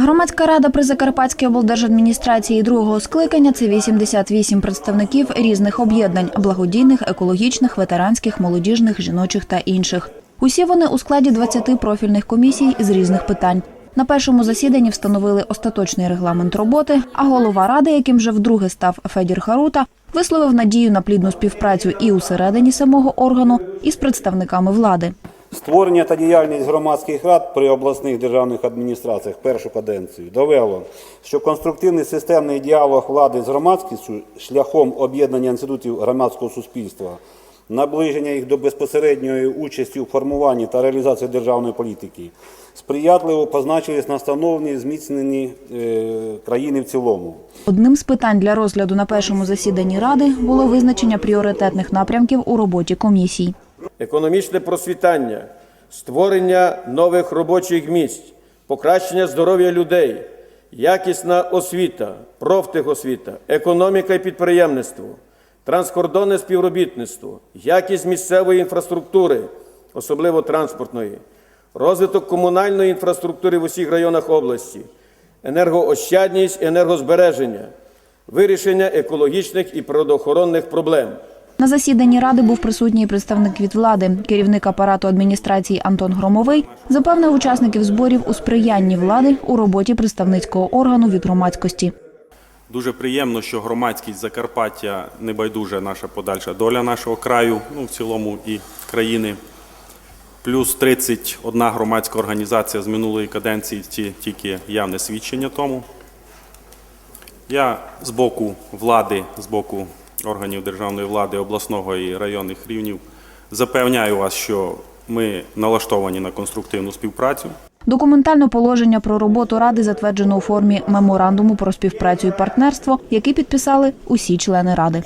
Громадська рада при Закарпатській облдержадміністрації другого скликання це 88 представників різних об'єднань благодійних, екологічних, ветеранських, молодіжних, жіночих та інших. Усі вони у складі 20 профільних комісій з різних питань. На першому засіданні встановили остаточний регламент роботи, а голова ради, яким вже вдруге став Федір Харута, висловив надію на плідну співпрацю і усередині самого органу, і з представниками влади. Створення та діяльність громадських рад при обласних державних адміністраціях першу каденцію довело, що конструктивний системний діалог влади з громадськістю шляхом об'єднання інститутів громадського суспільства, наближення їх до безпосередньої участі у формуванні та реалізації державної політики сприятливо позначились на становленні і зміцненні країни в цілому. Одним з питань для розгляду на першому засіданні ради було визначення пріоритетних напрямків у роботі комісій. Економічне просвітання, створення нових робочих місць, покращення здоров'я людей, якісна освіта, профтехосвіта, економіка і підприємництво, транскордонне співробітництво, якість місцевої інфраструктури, особливо транспортної, розвиток комунальної інфраструктури в усіх районах області, енергоощадність, енергозбереження, вирішення екологічних і природоохоронних проблем. На засіданні ради був присутній представник від влади. Керівник апарату адміністрації Антон Громовий запевнив учасників зборів у сприянні влади у роботі представницького органу від громадськості. Дуже приємно, що громадськість Закарпаття не байдуже наша подальша доля нашого краю, ну в цілому і країни. Плюс 31 громадська організація з минулої каденції тільки явне свідчення тому. Я з боку влади, з боку органів державної влади обласного і районних рівнів запевняю вас, що ми налаштовані на конструктивну співпрацю. Документальне положення про роботу ради затверджено у формі меморандуму про співпрацю і партнерство, який підписали усі члени ради.